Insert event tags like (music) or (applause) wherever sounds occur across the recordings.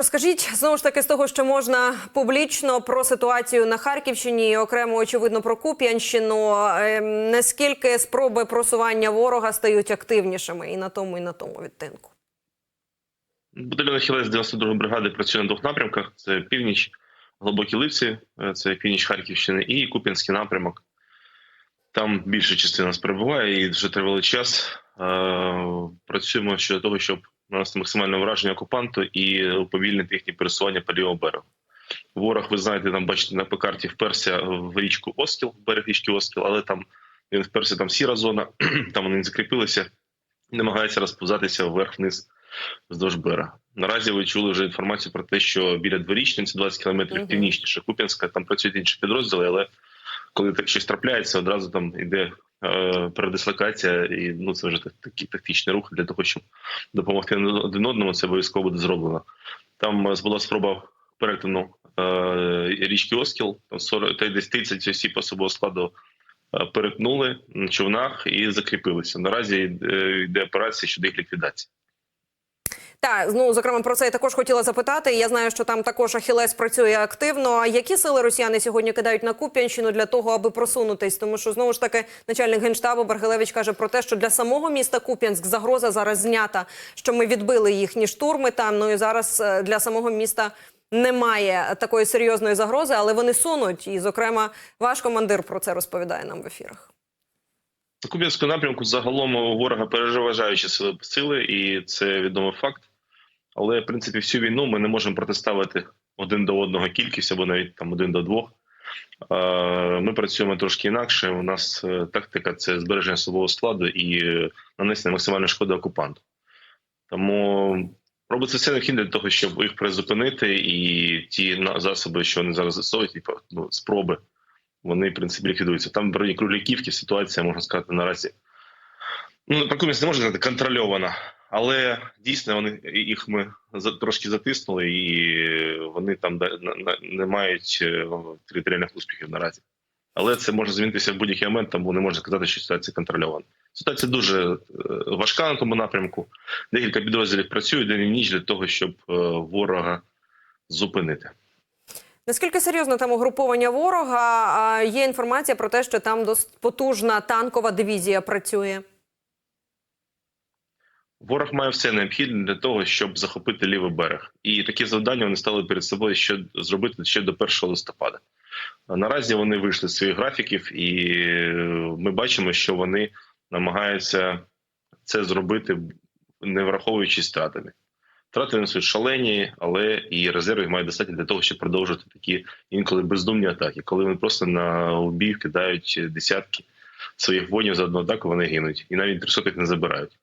Розкажіть знову ж таки з того, що можна публічно про ситуацію на Харківщині, і окремо очевидно про Куп'янщину. Ем, Наскільки спроби просування ворога стають активнішими і на тому, і на тому відтинку? Батальйон Ахілес 92 бригади працює на двох напрямках: це північ, глибокі ливці, е, це північ Харківщини, і Куп'янський напрямок. Там більша частина нас перебуває, і вже тривалий час е, працюємо щодо того, щоб нанести максимальне враження окупанту і уповільнити їхнє пересування по лівому берегу. Ворог, ви знаєте, там бачите на карті вперся в річку Оскіл, в берег річки Оскіл, але там він вперся там сіра зона, (clears throat) там вони не закріпилися, намагається розповзатися вверх-вниз вздовж берега. Наразі ви чули вже інформацію про те, що біля дворічні, це 20 кілометрів північніше Куп'янська, там працюють інші підрозділи, але коли так щось трапляється, одразу там іде передислокація, і ну це вже такі тактичні рухи для того, щоб допомогти один одному. Це обов'язково буде зроблено. Там е, була спроба перетину е, річки Оскіл, там 40, та й десь 30 осіб особового складу е, перетнули на човнах і закріпилися. Наразі е, йде операція щодо їх ліквідації. Так, ну зокрема про це я також хотіла запитати. Я знаю, що там також Ахілес працює активно. Які сили росіяни сьогодні кидають на Куп'янщину для того, аби просунутись? Тому що знову ж таки начальник генштабу Баргилевич каже про те, що для самого міста Куп'янськ загроза зараз знята, що ми відбили їхні штурми там. Ну і зараз е, для самого міста. Немає такої серйозної загрози, але вони сунуть. І, зокрема, ваш командир про це розповідає нам в ефірах. На напрямку загалом у ворога переважаючі сили сили, і це відомий факт. Але в принципі всю війну ми не можемо протиставити один до одного кількість або навіть там один до двох. Ми працюємо трошки інакше. У нас е, тактика це збереження особового складу і е, нанесення максимальної шкоди окупанту. Тому робиться все необхідне для того, щоб їх призупинити, і ті засоби, що вони зараз застосовують, і ну, спроби, вони в принципі ліквідуються. Там в районі Круляківки ситуація, можна сказати, наразі. Ну, про комусь не можна сказати контрольована, але дійсно вони їх ми трошки затиснули, і вони там не мають е, територіальних успіхів наразі. Але це може змінитися в будь-який момент, тому не можна сказати, що ситуація контрольована. Ситуація дуже е, важка на тому напрямку. Декілька підрозділів працюють день і ніч для того, щоб е, ворога зупинити. Наскільки серйозно там угруповання ворога? Є інформація про те, що там досить потужна танкова дивізія працює. Ворог має все необхідне для того, щоб захопити лівий берег, і такі завдання вони стали перед собою ще зробити ще до 1 листопада. Наразі вони вийшли з своїх графіків, і е, ми бачимо, що вони намагаються це зробити, не враховуючи стратами. Втрати несуть шалені, але і резерви мають достатньо для того, щоб продовжувати такі інколи бездумні атаки, коли вони просто на убій кидають десятки своїх воїнів за одну атаку, вони гинуть, і навіть трьохсотих не забирають.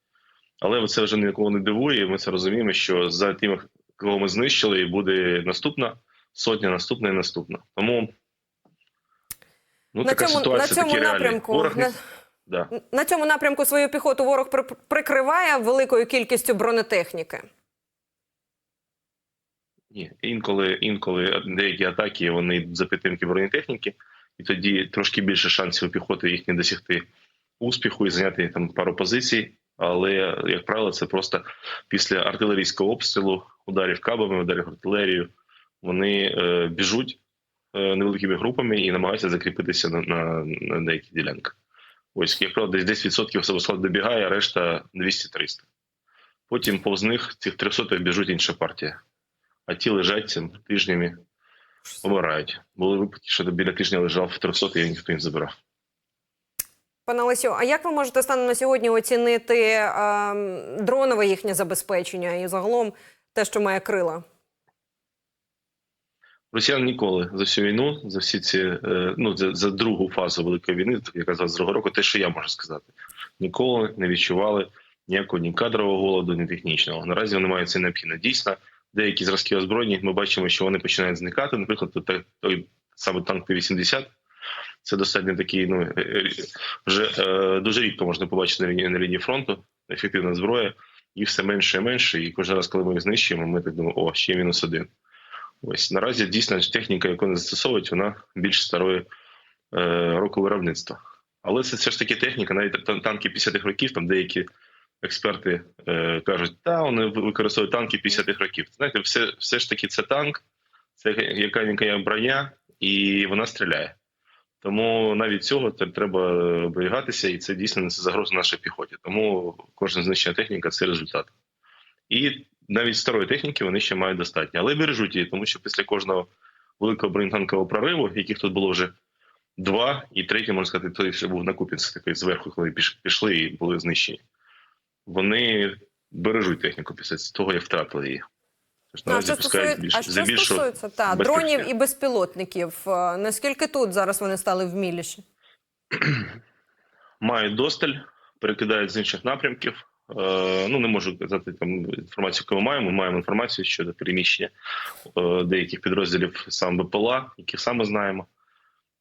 Але це вже нікого не дивує. Ми це розуміємо, що за тим, кого ми знищили, буде наступна сотня, наступна і наступна. Тому ну, на така цьому, ситуація, на цьому такі напрямку Ворог на, да. на цьому напрямку свою піхоту ворог при- прикриває великою кількістю бронетехніки. Ні, інколи, інколи деякі атаки вони за підтримки бронетехніки, і тоді трошки більше шансів у піхоти їхні досягти успіху і зайняти там пару позицій. Але, як правило, це просто після артилерійського обстрілу, ударів кабами, ударів артилерією, вони е, біжуть е, невеликими групами і намагаються закріпитися на, на, на деяких ділянках. Ось, як правило, десь 10% особового добігає, решта 200-300. Потім повз них цих 300 біжуть інша партія а ті лежать цим тижнями, помирають. Були випадки, що біля тижня лежав в 300 і ніхто не забирав. Пане Олесю, а як ви можете станом на сьогодні оцінити ем, дронове їхнє забезпечення і загалом те, що має крила? Росіяни ніколи за всю війну, за всі ці е, ну за, за другу фазу великої війни, яка з другого року, те, що я можу сказати, ніколи не відчували ніякого ні кадрового голоду, ні технічного. Наразі вони мають це необхідно. Дійсно, деякі зразки озброєння ми бачимо, що вони починають зникати. Наприклад, той, той саме танк Т-80, це достатньо такий, ну е, е, вже е, дуже рідко можна побачити на лінії на лінії фронту. Ефективна зброя, їх все менше і менше. І кожен раз, коли ми їх знищуємо, ми так думаємо, о, ще мінус один. Ось наразі дійсно техніка, яку вони застосовують, вона більш старої е, року виробництва. Але це все ж таки техніка, навіть тан- танки 50-х років, там деякі експерти е, кажуть, та вони використовують танки 50-х років. Знаєте, все, все ж таки це танк, це яка броня, і вона стріляє. Тому навіть цього тр- треба оберігатися, і це дійсно несе загрозу нашій піхоті. Тому кожна знищена техніка це результат. І навіть старої техніки вони ще мають достатньо, але бережуть її, тому що після кожного великого бронетанкового прориву, яких тут було вже два, і третій, можна сказати, той ще був на Купінськ, такий зверху, коли піш- пішли і були знищені. Вони бережуть техніку після того, як втратили її. А що стосується, більш, а що стосується та, дронів і безпілотників, е, наскільки тут зараз вони стали вміліші? (clears throat) мають досталь, перекидають з інших напрямків. Е, ну не можу казати там інформацію, яку ми маємо. Ми маємо інформацію щодо переміщення е, деяких підрозділів саме БПЛА, яких саме знаємо.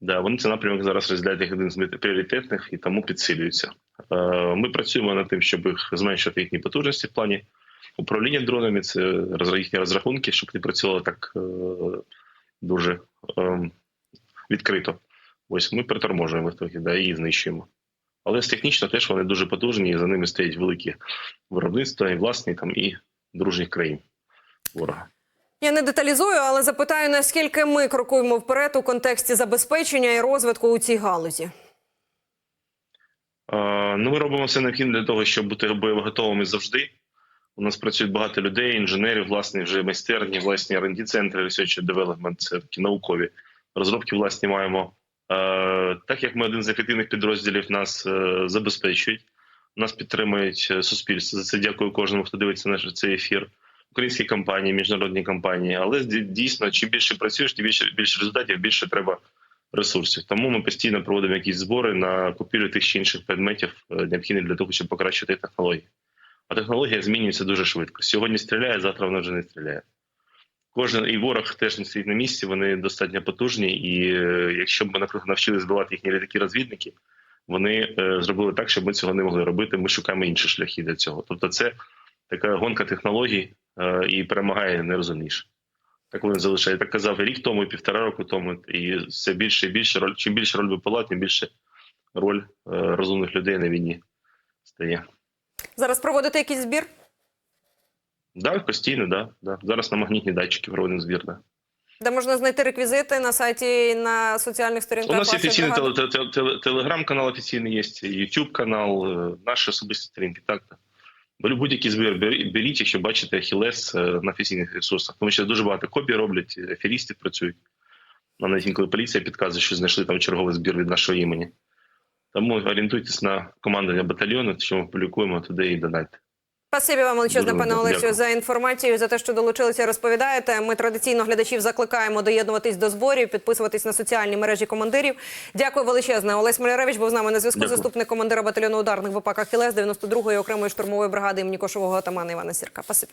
Да, вони цей напрямок зараз розглядають як один з пріоритетних і тому підсилюються. Ми працюємо над тим, щоб їх зменшити їхні потужності в плані управління дронами. Це їхні розрахунки, щоб не працювало так е, дуже е, відкрито. Ось ми приторможуємо їх трохи, да, і знищуємо. Але з технічно теж вони дуже потужні, і за ними стоять великі виробництва, і власні там, і дружніх країн ворога. Я не деталізую, але запитаю, наскільки ми крокуємо вперед у контексті забезпечення і розвитку у цій галузі. Е, ну, ми робимо все необхідне для того, щоб бути боєготовими завжди. У нас працюють багато людей, інженерів, власні вже майстерні, власні R&D центри, research and development, це такі наукові розробки. Власні маємо. Е, так як ми один з ефективних підрозділів нас е, забезпечують, нас підтримують е, суспільство. За це дякую кожному, хто дивиться наш цей ефір. Українські компанії, міжнародні компанії. Але дійсно, чим більше працюєш, тим більше більше результатів, більше треба ресурсів. Тому ми постійно проводимо якісь збори на купівлю тих чи інших предметів, необхідних для того, щоб покращити технології. А технологія змінюється дуже швидко. Сьогодні стріляє, завтра вона вже не стріляє. Кожен і ворог теж не стоїть на місці, вони достатньо потужні. І е, якщо б ми наприклад, навчили збивати їхні літаки-розвідники, вони е, зробили так, щоб ми цього не могли робити. Ми шукаємо інші шляхи для цього. Тобто, це така гонка технологій е, і перемагає найрозумніше. Так вони залишають. Так казав і рік тому, і півтора року тому, і все більше і більше роль. Чим більше роль БПЛА, тим більше роль розумних людей на війні стає. Зараз проводите якийсь збір? Да, постійно, да, да. Зараз на магнітні датчики проводимо збір. Да. Де можна знайти реквізити на сайті на соціальних сторінках? У нас є офіційний телеграм-канал офіційний є, YouTube канал, е, наші особисті сторінки. Так, так. Будь-який збір бері- беріть, якщо бачите Ахілес е, на офіційних ресурсах. Тому що дуже багато копій роблять, аферісти працюють. Навіть інколи поліція підказує, що знайшли там черговий збір від нашого імені. Тому орієнтуйтесь на командування батальйону, що ми публікуємо туди і донайте. Спасибі вам величезне, пане. Олексію, за інформацію, за те, що долучилися, розповідаєте. Ми традиційно глядачів закликаємо доєднуватись до зборів, підписуватись на соціальні мережі командирів. Дякую величезне. Олесь Маляревич був з нами на зв'язку. Заступник командира батальйону ударних ВПК «Хілес» 92-ї окремої штурмової бригади імені Кошового отамана Івана Сірка. Спасибі.